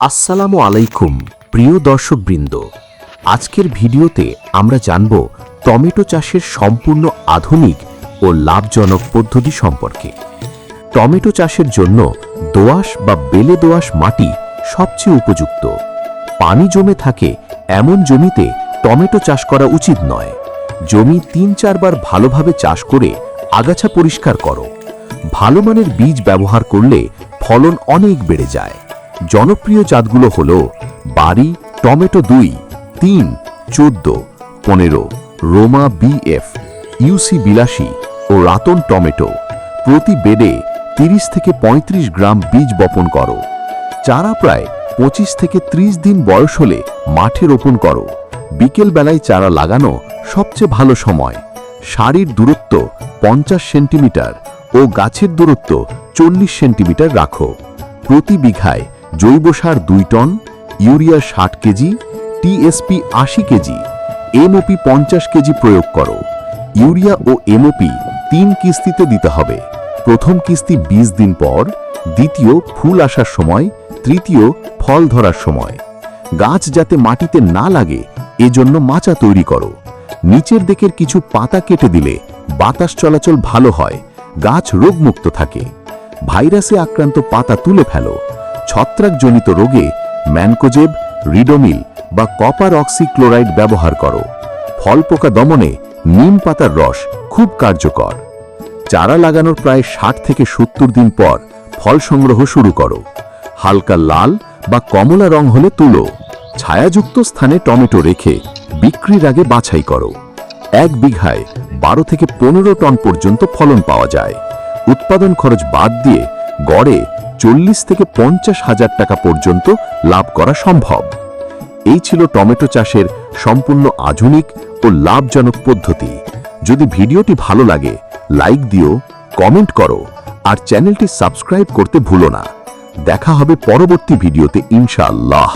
আসসালামু আলাইকুম, প্রিয় দর্শকবৃন্দ। আজকের ভিডিওতে আমরা জানব টমেটো চাষের সম্পূর্ণ আধুনিক ও লাভজনক পদ্ধতি সম্পর্কে। টমেটো চাষের জন্য দোআঁশ বা বেলে দোআঁশ মাটি সবচেয়ে উপযুক্ত। পানি জমে থাকে এমন জমিতে টমেটো চাষ করা উচিত নয়। জমি তিন চারবার ভালোভাবে চাষ করে আগাছা পরিষ্কার করো। ভালো মানের বীজ ব্যবহার করলে ফলন অনেক বেড়ে যায়। জনপ্রিয় জাতগুলো হল বাড়ি, টমেটো দুই, তিন, চোদ্দ, পনেরো, রোমা বিএফ, ইউসি বিলাসী ও রাতন টমেটো। প্রতি বেডে তিরিশ থেকে ৩৫ গ্রাম বীজ বপন করো। চারা প্রায় পঁচিশ থেকে ৩০ দিন বয়স হলে মাঠে রোপণ করো। বিকেল বেলায় চারা লাগানো সবচেয়ে ভালো সময়। শাড়ির দূরত্ব পঞ্চাশ সেন্টিমিটার ও গাছের দূরত্ব চল্লিশ সেন্টিমিটার রাখো। প্রতি বিঘায় জৈব সার দুই টন, ইউরিয়া ষাট কেজি, টিএসপি আশি কেজি, এমওপি পঞ্চাশ কেজি প্রয়োগ করো। ইউরিয়া ও এমওপি তিন কিস্তিতে দিতে হবে। প্রথম কিস্তি ২০ দিন পর, দ্বিতীয় ফুল আসার সময়, তৃতীয় ফল ধরার সময়। গাছ যাতে মাটিতে না লাগে, এজন্য মাচা তৈরি করো। নিচের দিকের কিছু পাতা কেটে দিলে বাতাস চলাচল ভালো হয়, গাছ রোগমুক্ত থাকে। ভাইরাসে আক্রান্ত পাতা তুলে ফেলো। ছত্রাকজনিত রোগে ম্যানকোজেব, রিডোমিল বা কপার অক্সিক্লোরাইড ব্যবহার করো। ফল পোকা দমনে নিম পাতার রস খুব কার্যকর। চারা লাগানোর প্রায় ষাট থেকে সত্তর দিন পর ফল সংগ্রহ শুরু করো। হালকা লাল বা কমলা রং হলে তুলো। ছায়াযুক্ত স্থানে টমেটো রেখে বিক্রির আগে বাছাই করো। এক বিঘায় বারো থেকে পনেরো টন পর্যন্ত ফলন পাওয়া যায়। উৎপাদন খরচ বাদ দিয়ে গড়ে চল্লিশ থেকে পঞ্চাশ হাজার টাকা পর্যন্ত লাভ করা সম্ভব। এই ছিল টমেটো চাষের সম্পূর্ণ আধুনিক ও লাভজনক পদ্ধতি। যদি ভিডিওটি ভালো লাগে, লাইক দিও, কমেন্ট করো, আর চ্যানেলটি সাবস্ক্রাইব করতে ভুলো না। দেখা হবে পরবর্তী ভিডিওতে, ইনশাআল্লাহ।